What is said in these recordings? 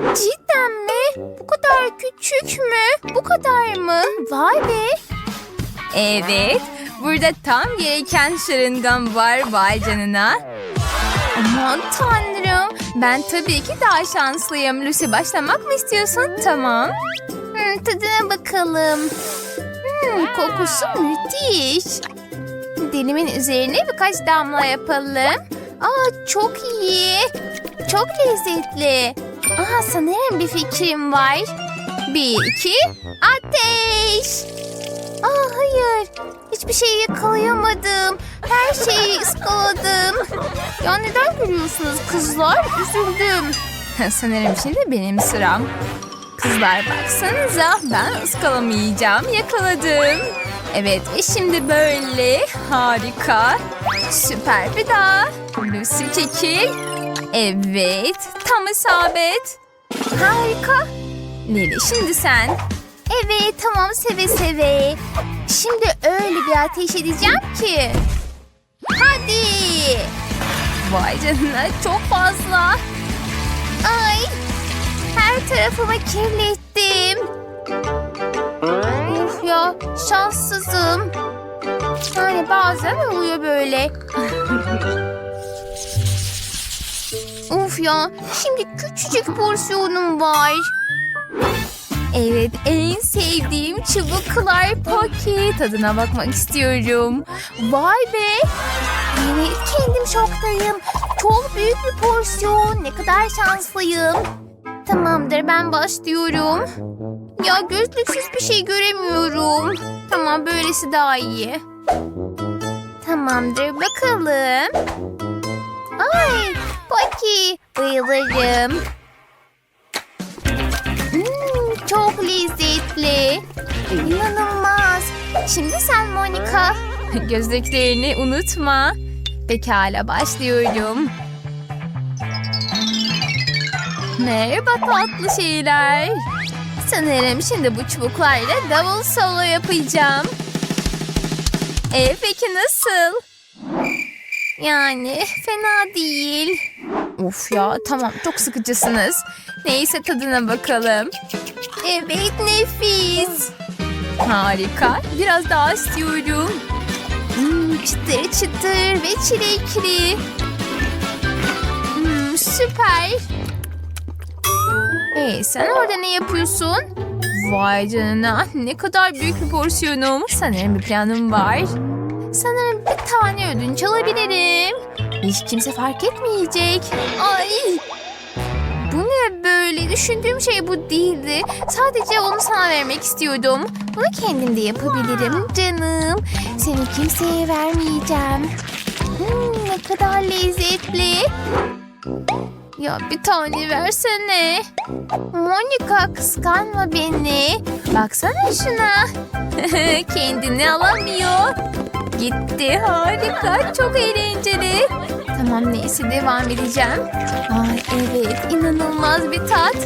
Cidden mi? Bu kadar küçük mü? Bu kadar mı? Vay be. Evet. Burada tam gereken şırıngan var vay canına. Aman tanrım. Ben tabii ki daha şanslıyım. Lucy başlamak mı istiyorsun? Tamam. Hmm, tadına bakalım. Hmm, kokusu müthiş. Dilimin üzerine birkaç damla yapalım. Aa çok iyi. Çok lezzetli. Aa sanırım bir fikrim var. Bir, iki, ateş. Aa hayır. Hiçbir şey yakalayamadım. Her şeyi ıskaladım. Ya neden gülüyorsunuz kızlar? Üzüldüm. Sanırım şimdi benim sıram. Kızlar baksanıza ben ıskalamayacağım. Yakaladım. Evet ve şimdi böyle harika. Süper bir daha. Lucy çekil. Evet tam isabet. Harika. Lili şimdi sen. Evet tamam seve seve. Şimdi öyle bir ateş edeceğim ki. Hadi. Vay canına çok fazla. Ay her tarafımı kirlettim. Of ya şanssızım. Yani bazen oluyor böyle. Ya şimdi küçücük porsiyonum var. Evet en sevdiğim çubuklar poki. Tadına bakmak istiyorum. Vay be. Evet kendim şoktayım. Çok büyük bir porsiyon. Ne kadar şanslıyım. Tamamdır ben başlıyorum. Ya gözlüksüz bir şey göremiyorum. Tamam böylesi daha iyi. Tamamdır bakalım. Ay Poki bayılırım. Hmm, çok lezzetli. İnanılmaz. Şimdi sen Monica. Gözlüklerini unutma. Pekala başlıyorum. Merhaba tatlı şeyler. Sanırım şimdi bu çubuklarla davul solo yapacağım. E peki nasıl? Yani fena değil. Of ya tamam çok sıkıcısınız. Neyse tadına bakalım. Evet nefis. Harika. Biraz daha istiyorum. Hmm, çıtır çıtır ve çilekli. Hmm, süper. Hey sen orada ne yapıyorsun? Vay canına ne kadar büyük bir porsiyonum. Sanırım bir planım var. Sanırım bir tane ödünç alabilirim. Hiç kimse fark etmeyecek. Ay! Bu ne böyle? Düşündüğüm şey bu değildi. Sadece onu sana vermek istiyordum. Bunu kendim de yapabilirim canım. Seni kimseye vermeyeceğim. Hmm, ne kadar lezzetli. Ya bir tane versene. Monika kıskanma beni. Baksana şuna. Kendini alamıyor. Gitti harika çok eğlenceli. Tamam neyse devam edeceğim. Ay evet inanılmaz bir tat.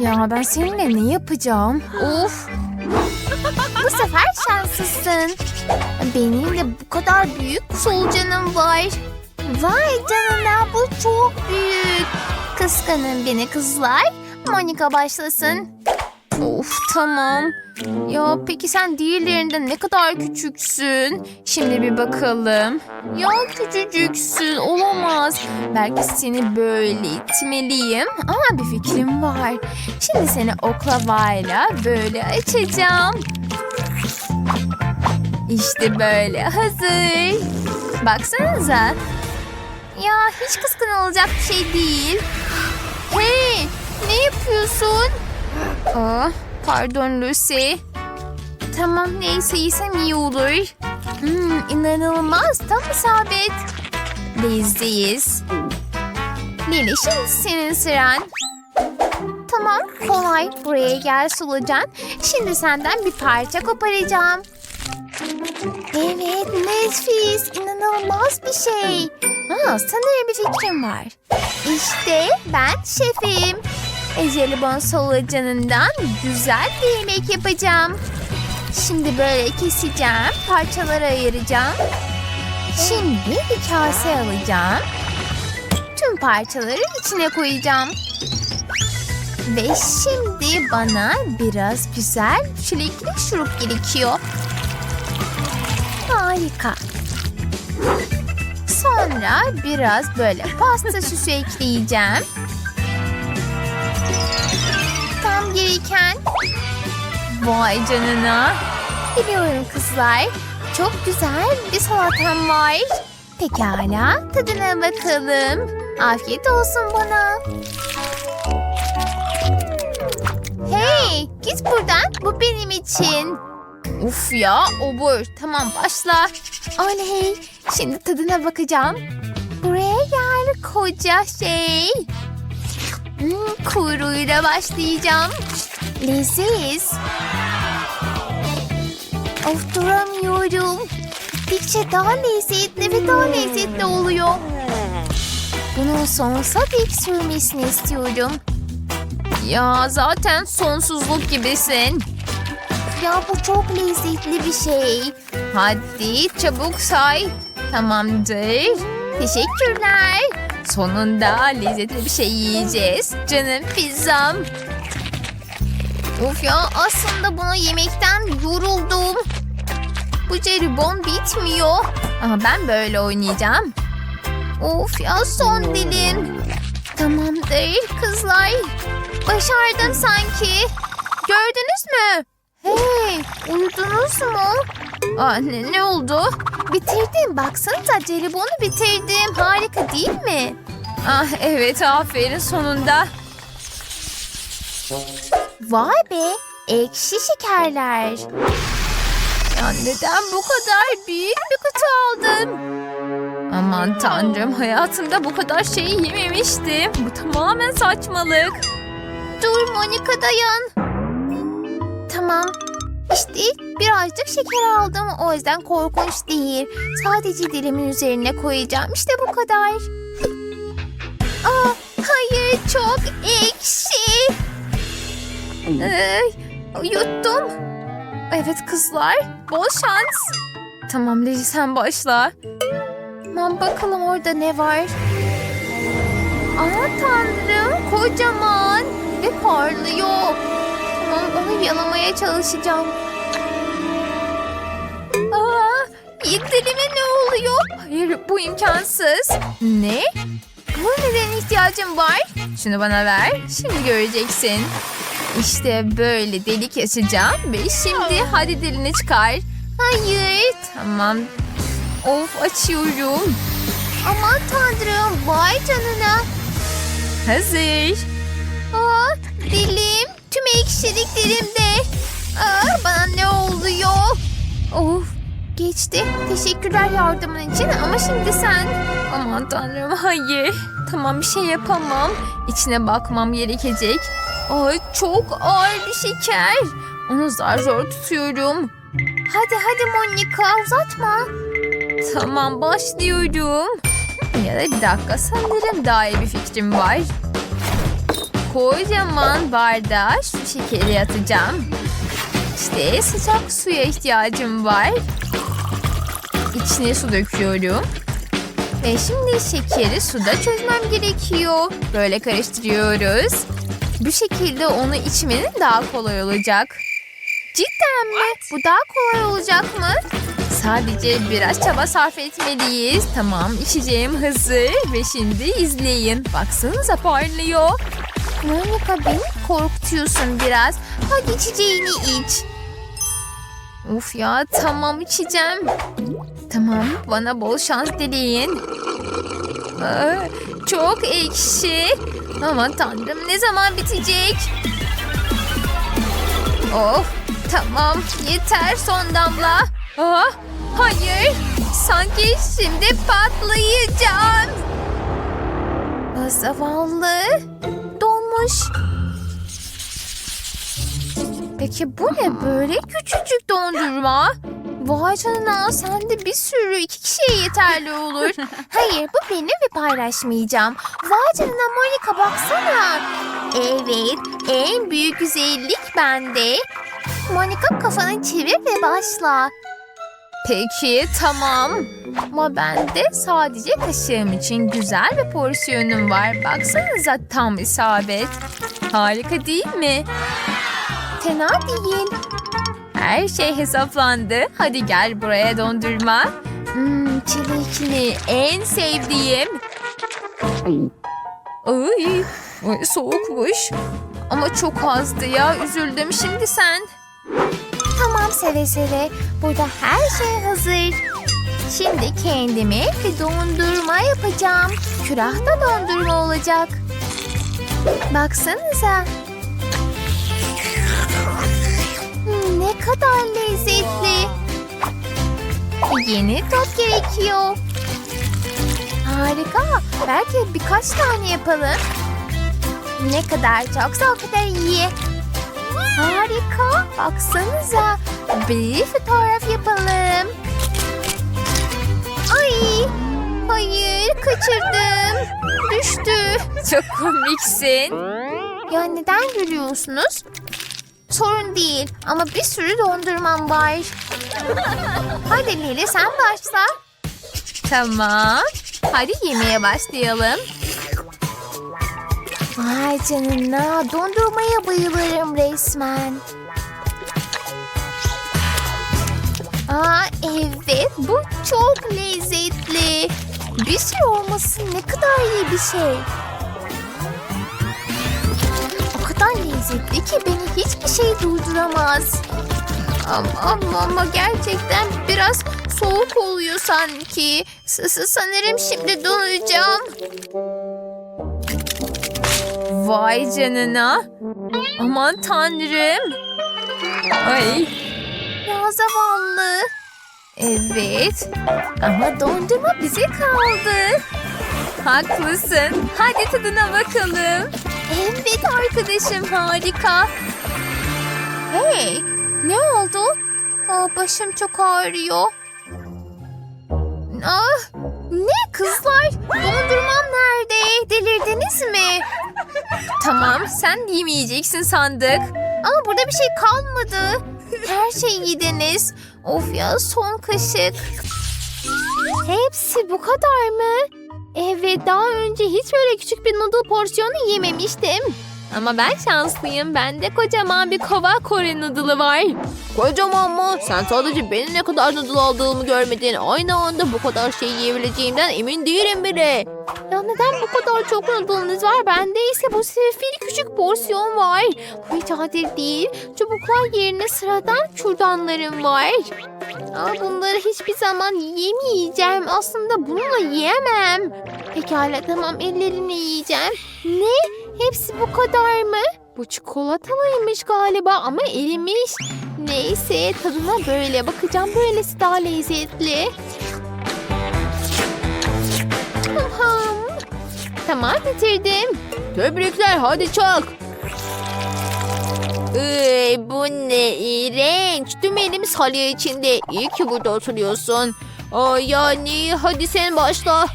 Ya ben seninle ne yapacağım? Of. Bu sefer şanslısın. Benim de bu kadar büyük solucanım var. Vay canına bu çok büyük. Kıskanın beni kızlar. Monika başlasın. Of tamam. Ya peki sen diğerlerinden ne kadar küçüksün? Şimdi bir bakalım. Ya küçücüksün olamaz. Belki seni böyle itmeliyim. Ama bir fikrim var. Şimdi seni oklavayla böyle açacağım. İşte böyle hazır. Baksanıza. Ya hiç kıskanılacak bir şey değil. Hey? Aa, pardon Lucy. Tamam neyse yesem iyi olur. Hmm, inanılmaz tam isabet. Bezdeyiz. Lili şimdi senin sıran. Tamam kolay buraya gel solucan. Şimdi senden bir parça koparacağım. Evet nefis inanılmaz bir şey. Aa, sanırım bir fikrim var. İşte ben şefim. Jelibon solucanından güzel bir yemek yapacağım. Şimdi böyle keseceğim, parçalara ayıracağım. Şimdi bir kase alacağım. Tüm parçaları içine koyacağım. Ve şimdi bana biraz güzel çilekli şurup gerekiyor. Harika. Sonra biraz böyle pasta süsü ekleyeceğim. Gereken. Vay canına. Biliyorum kızlar. Çok güzel bir salatam var. Pekala tadına bakalım. Afiyet olsun bana. Hey git buradan bu benim için. Uf ya obur. Tamam başla. Oley şimdi tadına bakacağım. Buraya gel koca şey. Hmm, kuyruğuyla başlayacağım. Leziz. Of duramıyorum. Gittikçe daha lezzetli ve daha lezzetli oluyor. Bunun sonsuza dek sürmesini istiyorum. Ya zaten sonsuzluk gibisin. Ya bu çok lezzetli bir şey. Hadi çabuk say. Tamamdır. Teşekkürler. Sonunda lezzetli bir şey yiyeceğiz. Canım pizzam. Of ya aslında bunu yemekten yoruldum. Bu jelibon bitmiyor. Ama ben böyle oynayacağım. Of ya son dilim. Tamamdır kızlar. Başardım sanki. Gördünüz mü? Hey uyudunuz mu? Aa, ne, oldu? Bitirdim baksanıza jelibonu bitirdim. Harika değil mi? Ah evet aferin sonunda. Vay be ekşi şekerler. Ya neden bu kadar büyük bir kutu aldım? Aman tanrım hayatımda bu kadar şey yememiştim. Bu tamamen saçmalık. Dur Monika dayan. Tamam. İşte birazcık şeker aldım. O yüzden korkunç değil. Sadece dilimin üzerine koyacağım. İşte bu kadar. Aa, hayır çok ekşi. Ee, yuttum. Evet kızlar. Bol şans. Tamam Leci sen başla. Aman bakalım orada ne var. Aa tanrım kocaman ve parlıyor. Tamam onu yalamaya çalışacağım. Aa, dilime ne oluyor? Hayır bu imkansız. Ne? Bu neden ihtiyacım var? Şunu bana ver. Şimdi göreceksin. İşte böyle delik açacağım ve şimdi hadi dilini çıkar. Hayır. Tamam. Of açıyorum. Aman tanrım vay canına. Hazır. Aa, dilim tüm ekşiliklerimde. Aa, bana ne oluyor? Of geçti. Teşekkürler yardımın için ama şimdi sen. Aman tanrım hayır. Tamam bir şey yapamam. İçine bakmam gerekecek. Ay çok ağır bir şeker. Onu zar zor tutuyorum. Hadi hadi Monika uzatma. Tamam başlıyorum. Ya da bir dakika sanırım daha iyi bir fikrim var. Kocaman bardağa şu şekeri atacağım. İşte sıcak suya ihtiyacım var. İçine su döküyorum. Ve şimdi şekeri suda çözmem gerekiyor. Böyle karıştırıyoruz. Bu şekilde onu içmenin daha kolay olacak. Cidden mi? Bu daha kolay olacak mı? Sadece biraz çaba sarf etmeliyiz. Tamam içeceğim hazır. Ve şimdi izleyin. Baksanıza parlıyor. Monika beni korkutuyorsun biraz. Hadi içeceğini iç. Uf ya tamam içeceğim. Tamam bana bol şans dileyin. Aa, çok ekşi. Aman tanrım ne zaman bitecek? Of tamam yeter son damla. Aa, hayır sanki şimdi patlayacağım. Zavallı donmuş. Peki bu ne böyle küçücük dondurma? Vay canına sende bir sürü iki kişiye yeterli olur. Hayır bu benim ve paylaşmayacağım. Vay canına Monika baksana. Evet en büyük güzellik bende. Monika kafanı çevir ve başla. Peki tamam. Ama bende sadece kaşığım için güzel bir porsiyonum var. Baksanıza tam isabet. Harika değil mi? Fena değil. Her şey hesaplandı. Hadi gel buraya dondurma. Hmm, çilekli en sevdiğim. Ay, soğukmuş. Ama çok azdı ya. Üzüldüm şimdi sen. Tamam seve seve. Burada her şey hazır. Şimdi kendime bir dondurma yapacağım. Külahta dondurma olacak. Baksanıza. Hmm, ne kadar lezzetli. Yeni tat gerekiyor. Harika. Belki birkaç tane yapalım. Ne kadar çoksa o kadar iyi. Harika. Baksanıza. Bir fotoğraf yapalım. Ay. Hayır kaçırdım. Düştü. Çok komiksin. Ya neden gülüyorsunuz? Sorun değil ama bir sürü dondurmam var. Hadi Lili sen başla. Tamam. Hadi yemeğe başlayalım. Vay canına dondurmaya bayılırım resmen. Aa evet bu çok lezzetli. Bir sürü olması ne kadar iyi bir şey. Kadar lezzetli ki beni hiçbir şey durduramaz. Ama, ama, ama gerçekten biraz soğuk oluyor sanki. S- s- sanırım şimdi donacağım. Vay canına. Aman tanrım. Ay. Ya zavallı. Evet. Ama dondurma bize kaldı. Haklısın. Hadi tadına bakalım. Evet arkadaşım harika. Hey ne oldu? Aa, başım çok ağrıyor. Ah, ne kızlar? Dondurmam nerede? Delirdiniz mi? Tamam sen yemeyeceksin sandık. Ama burada bir şey kalmadı. Her şeyi yediniz. Of ya son kaşık. Hepsi bu kadar mı? Evet daha önce hiç böyle küçük bir noodle porsiyonu yememiştim. Ama ben şanslıyım. Bende kocaman bir kova Kore noodle'ı var. Kocaman mı? Sen sadece benim ne kadar noodle aldığımı görmedin. Aynı anda bu kadar şey yiyebileceğimden emin değilim bile. Neden bu kadar çok noodle'ınız var? Bende ise bu sefil küçük porsiyon var. Bu hiç adil değil. Çubuklar yerine sıradan kürdanlarım var. Ama bunları hiçbir zaman yemeyeceğim. Aslında bununla yiyemem. Pekala tamam ellerimle yiyeceğim. Ne? Hepsi bu kadar mı? Bu çikolatalıymış galiba ama erimiş. Neyse tadına böyle bakacağım. Böylesi daha lezzetli. Tamam. Tamam bitirdim. Tebrikler hadi çak. Iy, bu ne iğrenç. Tüm elim salya içinde. İyi ki burada oturuyorsun. Ay yani hadi sen başla.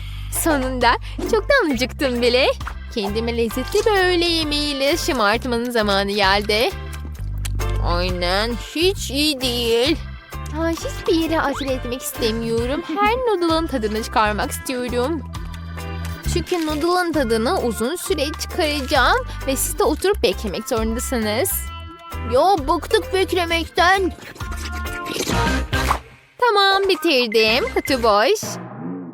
Sonunda çoktan acıktım bile. Kendime lezzetli bir öğle yemeğiyle şımartmanın zamanı geldi. Aynen hiç iyi değil. Ha, hiçbir yere acele etmek istemiyorum. Her noodle'ın tadını çıkarmak istiyorum. Çünkü noodle'ın tadını uzun süre çıkaracağım ve siz de oturup beklemek zorundasınız. Ya bıktık beklemekten. Tamam bitirdim. Kutu boş.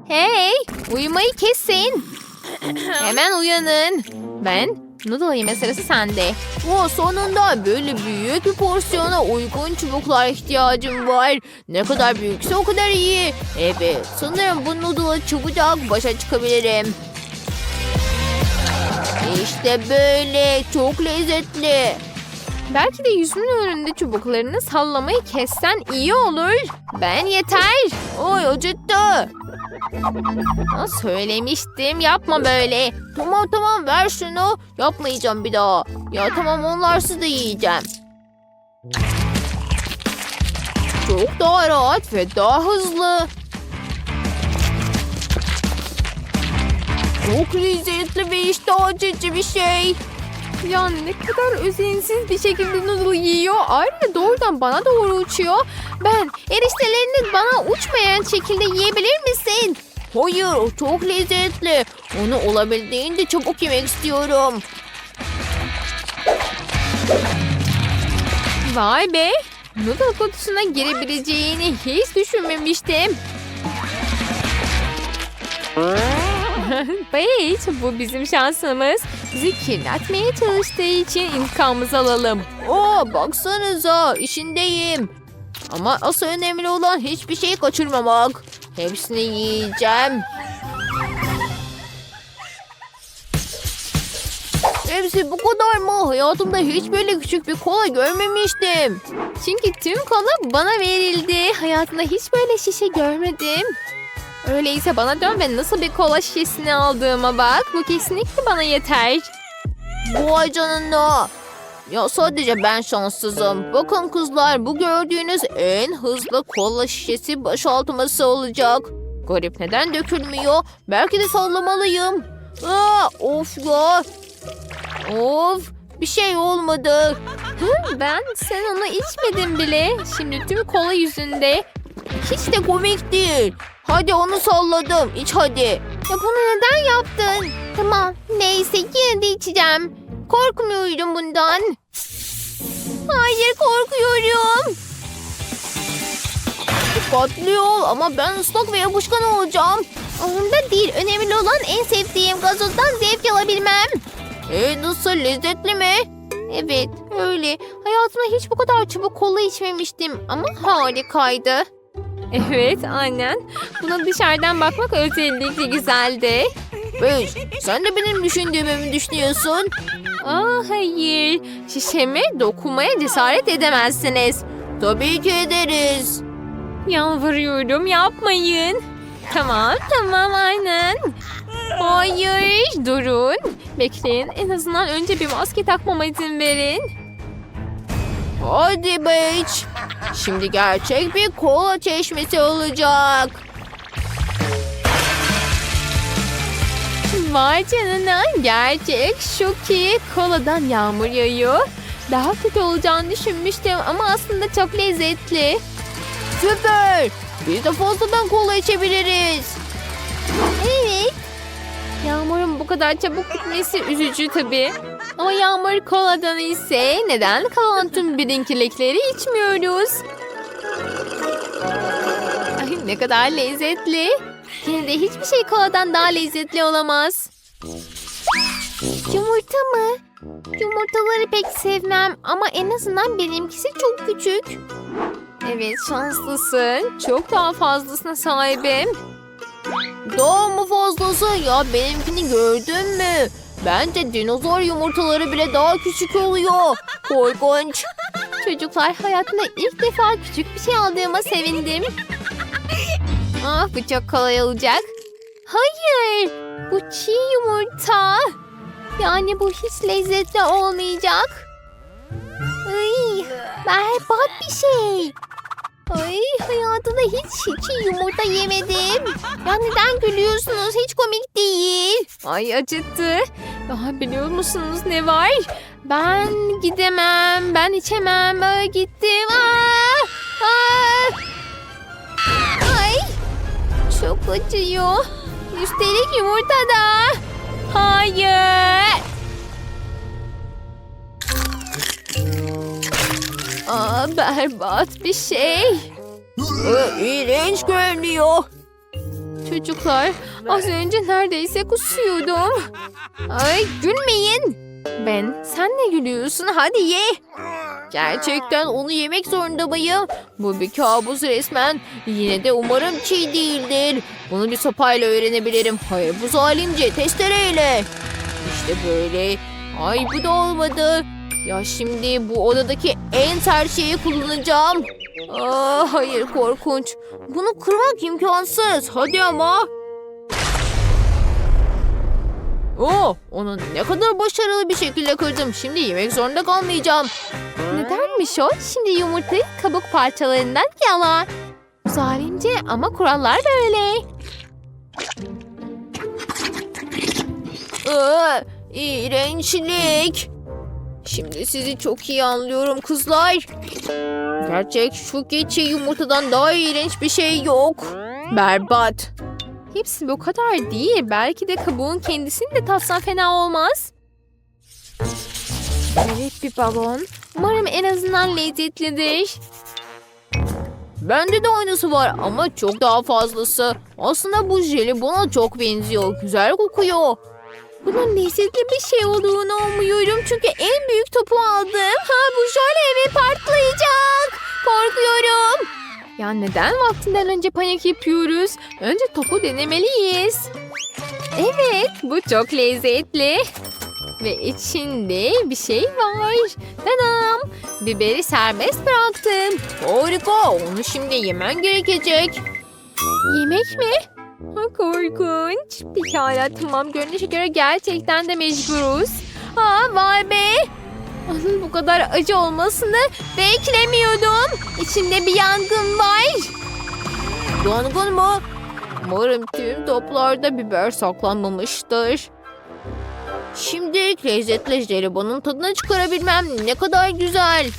Hey uyumayı kesin. Hemen uyanın. Ben noodle yeme sırası sende. O sonunda böyle büyük bir porsiyona uygun çubuklar ihtiyacım var. Ne kadar büyükse o kadar iyi. Evet sanırım bu noodle'ı çabucak başa çıkabilirim. İşte böyle çok lezzetli. Belki de yüzümün önünde çubuklarını sallamayı kessen iyi olur. Ben yeter. Oy acıttı. Ha, söylemiştim yapma böyle. Tamam tamam ver şunu. Yapmayacağım bir daha. Ya tamam onlarsız da yiyeceğim. Çok daha rahat ve daha hızlı. Çok lezzetli ve iştah açıcı bir şey. Ya ne kadar özensiz bir şekilde noodle yiyor. Ayrıca doğrudan bana doğru uçuyor. Ben eriştelerini bana uçmayan şekilde yiyebilir misin? Hayır o çok lezzetli. Onu olabildiğince çabuk yemek istiyorum. Vay be. Noodle kutusuna girebileceğini hiç düşünmemiştim. Paige bu bizim şansımız. Bizi kirletmeye çalıştığı için intikamımızı alalım. Oo baksanıza işindeyim. Ama asıl önemli olan hiçbir şeyi kaçırmamak. Hepsini yiyeceğim. Hepsi bu kadar mı? Hayatımda hiç böyle küçük bir kola görmemiştim. Çünkü tüm kola bana verildi. Hayatımda hiç böyle şişe görmedim. Öyleyse bana dön ve nasıl bir kola şişesini aldığıma bak. Bu kesinlikle bana yeter. Vay canına. Ya sadece ben şanssızım. Bakın kızlar bu gördüğünüz en hızlı kola şişesi boşaltması olacak. Garip neden dökülmüyor? Belki de sallamalıyım. Aa, of ya. Of bir şey olmadı. Ben sen onu içmedin bile. Şimdi tüm kola yüzünde. Hiç de komik değil. Hadi onu salladım. İç hadi. Ya bunu neden yaptın? Tamam neyse yine de içeceğim. Korkmuyorum bundan. Hayır korkuyorum. Dikkatli ol ama ben ıslak ve yapışkan olacağım. Onda değil. Önemli olan en sevdiğim gazozdan zevk alabilmem. E nasıl lezzetli mi? Evet öyle. Hayatımda hiç bu kadar çabuk kola içmemiştim ama harikaydı. Evet aynen. Buna dışarıdan bakmak özellikle güzeldi. Beş, sen de benim düşündüğümü mü düşünüyorsun? Aa hayır. Şişeme dokunmaya cesaret edemezsiniz. Tabii ki ederiz. Yalvarıyorum yapmayın. Tamam tamam aynen. Hayır durun. Bekleyin en azından önce bir maske takmama izin verin. Hadi Beç. Şimdi gerçek bir kola çeşmesi olacak. Vay canına gerçek şu ki koladan yağmur yağıyor. Daha kötü olacağını düşünmüştüm ama aslında çok lezzetli. Süper. Biz de fazladan kola içebiliriz. Evet. Yağmurun bu kadar çabuk bitmesi üzücü tabii. Ama yağmur koladan ise neden kalan tüm birinkilekleri içmiyoruz? Ay, ne kadar lezzetli. Yine de hiçbir şey koladan daha lezzetli olamaz. Yumurta mı? Yumurtaları pek sevmem ama en azından benimkisi çok küçük. Evet şanslısın. Çok daha fazlasına sahibim. Mı fazlası? Ya benimkini gördün mü? Bence dinozor yumurtaları bile daha küçük oluyor. Korkunç. Çocuklar hayatımda ilk defa küçük bir şey aldığıma sevindim. Ah bu çok kolay olacak. Hayır bu çiğ yumurta. Yani bu hiç lezzetli olmayacak. Ay, berbat bir şey. Ay hayatımda hiç çiğ yumurta yemedim. Ya neden gülüyorsunuz? Hiç komik değil. Ay acıttı. Daha biliyor musunuz ne var? Ben gidemem, ben içemem. Ay, gittim. Aa! Aa! Ay! Çok acıyor. Üstelik yumurta da. Hayır. Aa, berbat bir şey. İğrenç görünüyor. Çocuklar az önce neredeyse kusuyordum. Ay gülmeyin. Ben sen ne gülüyorsun hadi ye. Gerçekten onu yemek zorunda mıyım? Bu bir kabus resmen. Yine de umarım çiğ değildir. Bunu bir sopayla öğrenebilirim. Hayır bu zalimce testereyle. İşte böyle. Ay bu da olmadı. Ya şimdi bu odadaki en sert şeyi kullanacağım. Aa, hayır korkunç. Bunu kırmak imkansız. Hadi ama. Oo, onu ne kadar başarılı bir şekilde kırdım. Şimdi yemek zorunda kalmayacağım. Nedenmiş o? Şimdi yumurtayı kabuk parçalarından yala. Zalimce ama kurallar böyle. Aa, iğrençlik. Şimdi sizi çok iyi anlıyorum kızlar. Gerçek şu keçi yumurtadan daha iğrenç bir şey yok. Berbat. Hepsi bu kadar değil. Belki de kabuğun kendisini de tatsan fena olmaz. Evet bir balon. Umarım en azından lezzetlidir. Bende de aynısı var ama çok daha fazlası. Aslında bu jelibona çok benziyor. Güzel kokuyor. Bunun lezzetli bir şey olduğunu umuyorum çünkü en büyük topu aldım. Ha bu jöle evi patlayacak. Korkuyorum. Ya neden vaktinden önce panik yapıyoruz? Önce topu denemeliyiz. Evet bu çok lezzetli. Ve içinde bir şey var. Tadam. Biberi serbest bıraktım. Harika. Onu şimdi yemen gerekecek. Yemek mi? Ha, korkunç. Pekala tamam görünüşe göre gerçekten de mecburuz. Ha vay be. Onun bu kadar acı olmasını beklemiyordum. İçinde bir yangın var. Yangın mı? Umarım tüm toplarda biber saklanmamıştır. Şimdi lezzetli jelibonun tadını çıkarabilmem ne kadar güzel.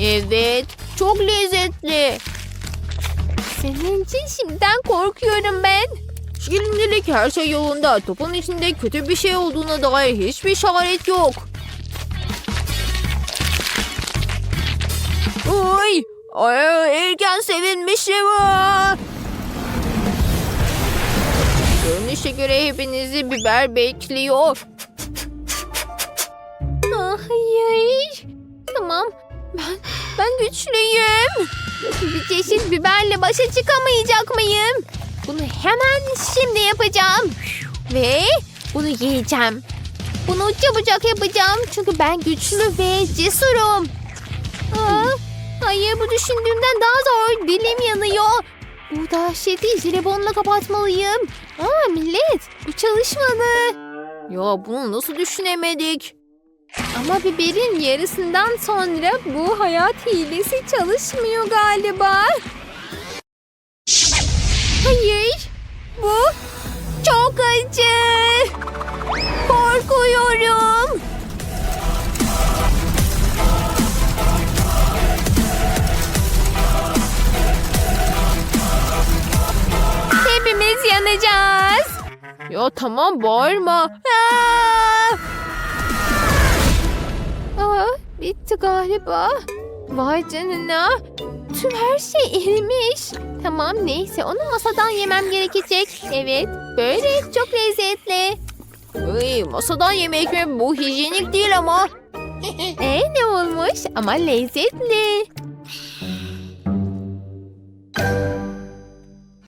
Evet, çok lezzetli. Senin için şimdiden korkuyorum ben. Şimdilik her şey yolunda. Topun içinde kötü bir şey olduğuna dair hiçbir işaret yok. Oy! Ay, erken sevinmişim. Görünüşe göre hepinizi biber bekliyor. Ah, hayır. Tamam. Ben, ben güçlüyüm. Bir çeşit biberle başa çıkamayacak mıyım? Bunu hemen şimdi yapacağım. Ve bunu yiyeceğim. Bunu çabucak yapacağım. Çünkü ben güçlü ve cesurum. Aa, hayır bu düşündüğümden daha zor. Dilim yanıyor. Bu dehşeti jelibonla kapatmalıyım. Aa millet bu çalışmadı. Ya bunu nasıl düşünemedik? Ama biberin yarısından sonra bu hayat hilesi çalışmıyor galiba. Hayır. Bu çok acı. Korkuyorum. Hepimiz yanacağız. Ya tamam bağırma. Aa! Bitti galiba. Vay canına. Tüm her şey erimiş. Tamam neyse onu masadan yemem gerekecek. Evet böyle çok lezzetli. Ay, masadan yemek mi? Bu hijyenik değil ama. E ne olmuş ama lezzetli.